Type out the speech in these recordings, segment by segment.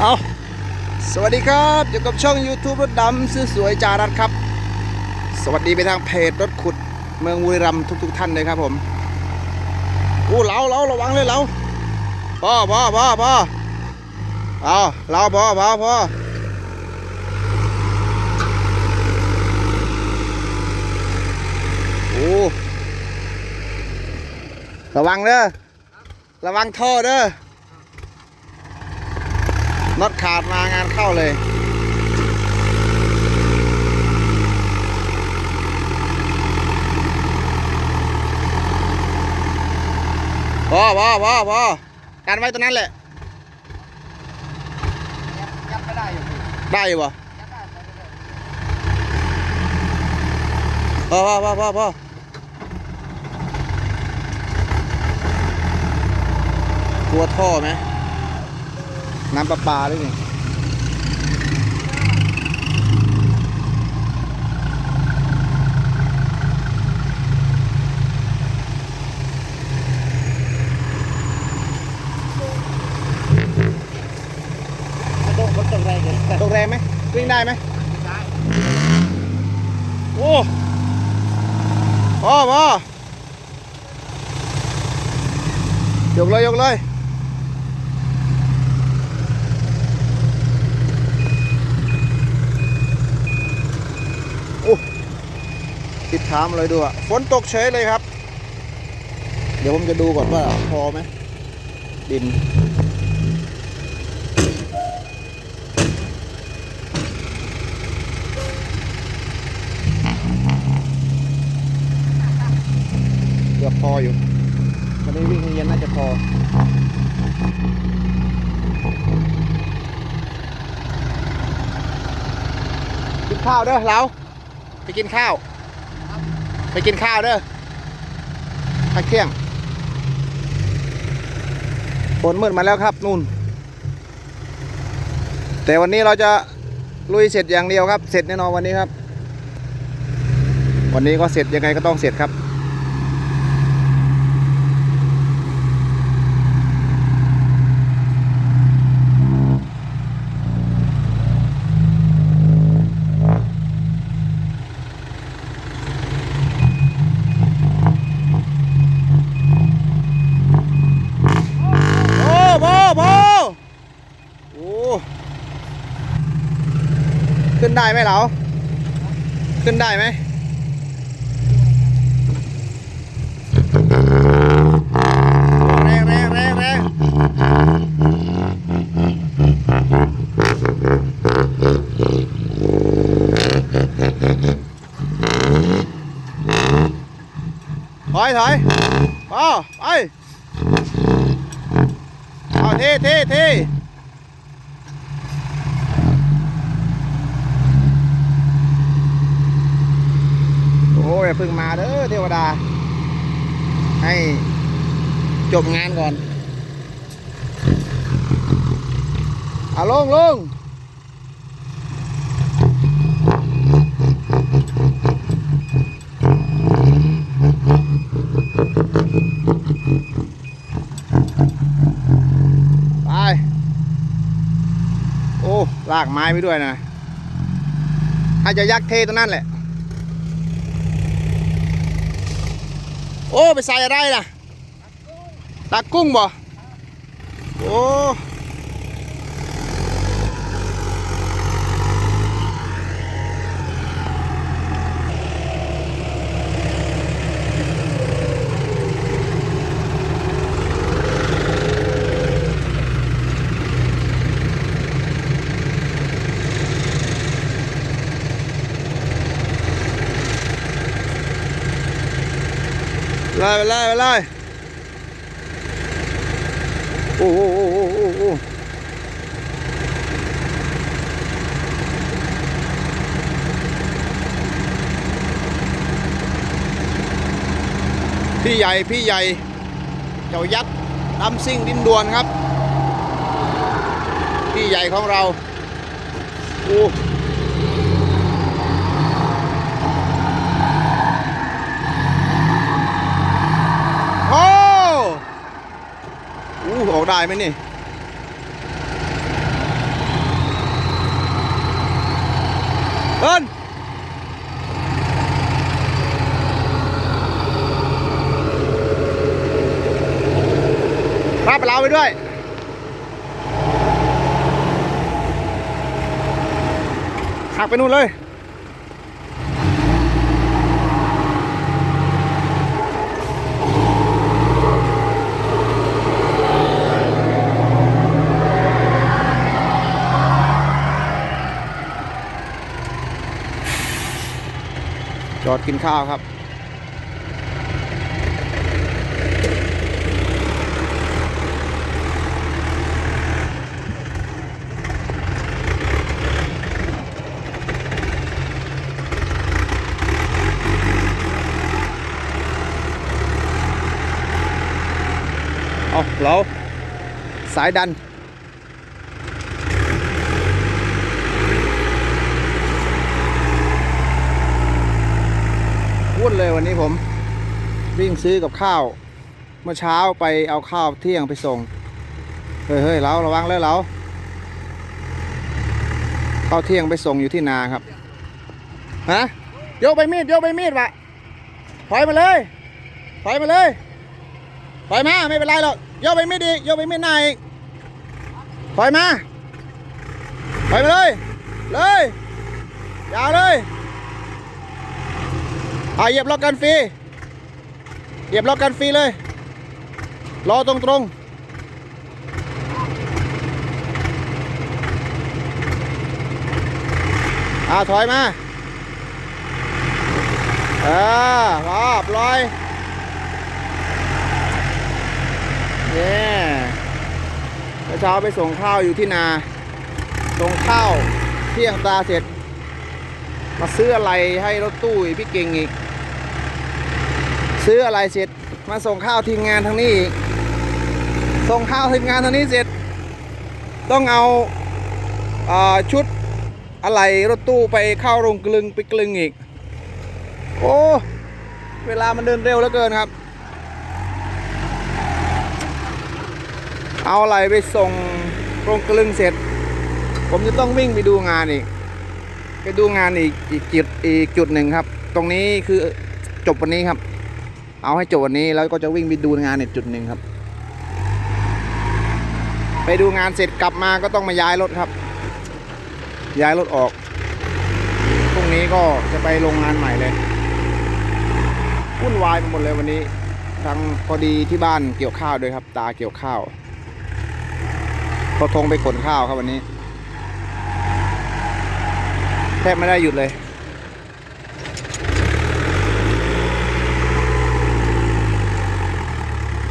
เอาสวัสดีครับอยู่กับช่อง YouTube รถดำซื้อสวยจารัดครับ สวัสดีไปทางเพจรถขุดเมืองบุรีรัมย์ทุกๆท่านเลยครับผมโอ้เราเราระวังเลยเราพ่อพ่อพ่อพ่อเอาเราพ่อพ่อพ่อโอ้ระวังเด้อระวังท่อเด้อ น็อตขาดมางานเข้าเลย พอพอพอพอการไว้ตรงนั้นแหละ ยับไม่ได้อยู่พี่ได้อยู่ปะยับได้ไปเรื่อพอพอพอพอพอกลัวท่อไหม น้ำประปาด้วยนี่ ๆกระโดดมันตกแรงเลย ตกแรงไหมวิ่งได้ไหม ได้ โอ้พอพอยกเลยยกเลย โอ้ ติดถามเลยดูอะฝนตกเฉยเลยครับ เดี๋ยวผมจะดูก่อนว่าพอไหมดินเกือบพออยู่วันนี้วิ่งเย็นน่าจะพอกินข้าวเด้อเราไปกินข้าว ไปกินข้าวเด้อพักเที่ยงฝนมืดมาแล้วครับนู่น แต่วันนี้เราจะลุยเสร็จอย่างเดียวครับ เสร็จแน่นอนวันนี้ครับ วันนี้ก็เสร็จยังไงก็ต้องเสร็จครับ โอ้โบโบโอ้ขึ้น ได้ไหมเราขึ้นได้ไหมแรงแรงแรงแรงถอยถอยพ่อไปเอาเท่เท่เท่โอ้ยเพิ่งมาเด้อเทวดา ให้จบงานก่อนอาลงลงไป โอ้ ลากไม้ไปด้วยนะถ้าจะยักเทตรงนั้นแหละ โอ้ ไปใส่อะไรล่ะ ตักกุ้งบ่ โอ้ ไล่ไปไล่ไปไล่โอ้โหโอ้โหโอ้โหพี่ใหญ่ พี่ใหญ่ เจ้ายักษ์ดำซิ่งดินดวนครับ พี่ใหญ่ของเรา โอ้ ได้ไหมนี่เอิ้นรับเราไปด้วยขับไปนู่นเลย จอดกินข้าวครับ เอาเราสายดัน วุ่นเลยวันนี้ผม วิ่งซื้อกับข้าว เมื่อเช้าไปเอาข้าวเที่ยงไปส่ง เฮ้ยเฮ้ยเราระวังเลยเราข้าวเที่ยงไปส่งอยู่ที่นาครับฮะโยกไปมีดโยกไปมีดวะถอยมาเลยถอยมาเลยถอยมาไม่เป็นไรหรอกโยกไปมีดอีกโยกไปมีดหน้าอีกถอยมาถอยมาเลยเลยยาวเลย อาเหยียบล็อกกันฟรีเหยียบล็อกกันฟรีเลย รอตรงตรงๆอาถอยมาเออพอปล่อยเนี่ยเช้าไปส่งข้าวอยู่ที่นา ส่งข้าวเที่ยงตาเสร็จ มาซื้ออะไรให้รถตู้พี่เก่งอีก ซื้ออะไรเสร็จมาส่งข้าวทีมงานทางนี้อีกส่งข้าวทีมงานทางนี้เสร็จ ต้องเอาอาชุดอะไรรถตู้ไปเข้าโรงกลึงไปกลึงอีก โอ้เวลามันเดินเร็วเหลือเกินครับ เอาอะไรไปส่งโรงกลึงเสร็จ ผมจะต้องวิ่งไปดูงานอีก ไปดูงานอีกอีกจุดอีกจุดหนึ่งครับ ตรงนี้คือจบวันนี้ครับ เอาให้จบวันนี้แล้วก็จะวิ่งไปดูงานอีกจุดหนึ่งครับ ไปดูงานเสร็จกลับมาก็ต้องมาย้ายรถครับ ย้ายรถออกพรุ่งนี้ก็จะไปโรงงานใหม่เลยวุ่นวายไปหมดเลยวันนี้ ทั้งพอดีที่บ้านเกี่ยวข้าวด้วยครับ ตาเกี่ยวข้าวพอทงไปขนข้าวครับวันนี้ แทบไม่ได้หยุดเลย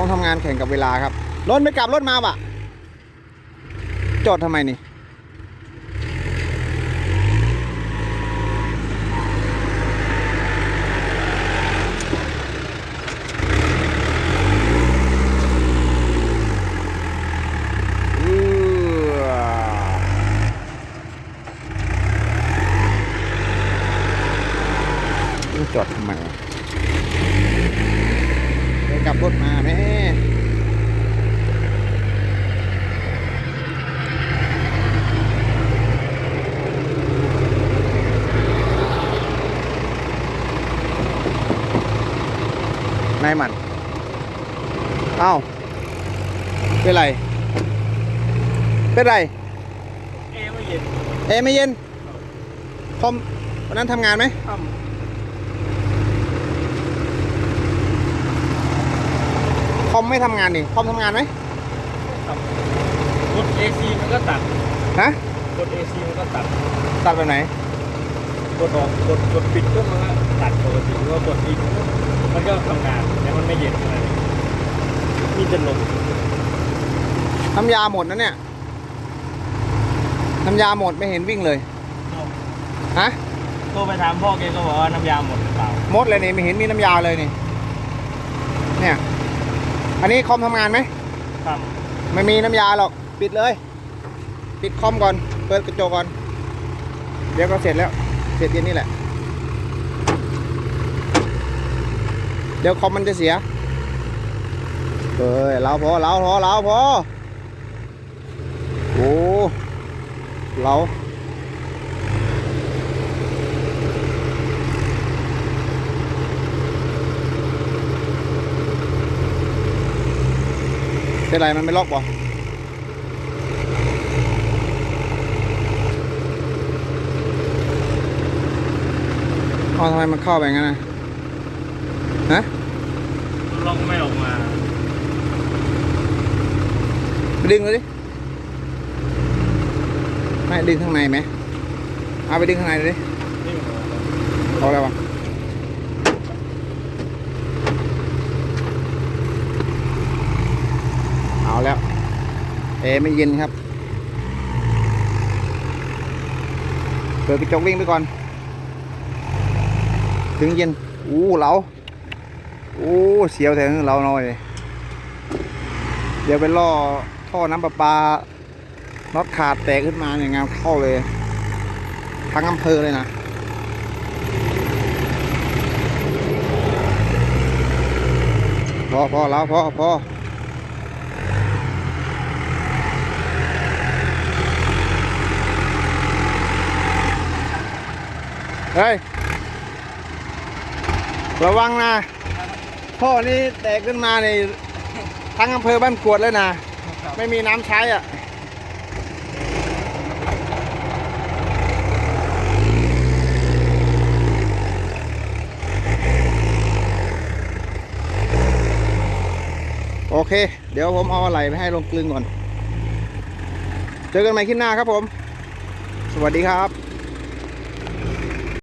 ต้องทำงานแข่งกับเวลาครับ รถไม่กลับรถมาปะจอดทำไมนี่ อือ นี่จอดทำไมวะไปกลับรถมาแม่ นายหมันเอ้าเป็นไร เป็นไร เอไม่เย็นเอะไม่เย็น คอมวันนั้นทำงานไหมทคอมไม่ทำงานนี่คอมทำงานไหมำกด AC มันก็ตัด ฮะกด AC มันก็ตัด ตัดแบบไหน กดออกกดกดปิดก็มันก็ตัดปกติว่ากดอีกมันก็ทำงานแต่มันไม่เย็นขนาดนี้มีแต่ลมน้ำยาหมดนะเนี่ยน้ำยาหมดไม่เห็นวิ่งเลยฮะโทรไปถามพ่อแกก็บอกว่าน้ำยาหมดหรือเปล่าหมดเลยนี่ไม่เห็นมีน้ำยาเลยนี่ เนี่ย อันนี้คอมทำงานไหมทไม่มีน้ำยาหรอกปิดเลย ปิดคอมก่อน เปิดกระจกก่อน เดี๋ยวก็เสร็จแล้ว เสร็จเย็นนี่แหละ เดี๋ยวคอมมันจะเสียเอ้ยเราพอเราพอเราพอโอ้เราเป็นไรมันไม่ล็อกบ่ อ๋อทำไมมันเข้าไปงั้นนะฮะลองไม่ออกมาไปดึงเลยดิไม่ดึงข้างในไหมเอาไปดึงข้างในเลยดินี่มันออกมาเอาอะไรวะเอาแล้วเอร์ไม่เย็นครับเปิดกระจกวิ่งไปก่อน ถึงเย็นอู้เหลาอู้เสียวแต่เราหน่อยเดี๋ยวไปล่อท่อน้ำประปาน็อตขาดแตกขึ้นมาเนี่ยงานเข้าเลยทั้งอำเภอเลยนะพอพอแล้วพอพอเฮ้ย ระวังนะท่อนี้แตกขึ้นมาในทั้งอำเภอบ้านกวดเลยนะ ไม่มีน้ำใช้อะโอเค เดี๋ยวผมเอาอะไรไปให้ลงกลึงก่อน เจอกันใหม่คลิปหน้าครับผม สวัสดีครับ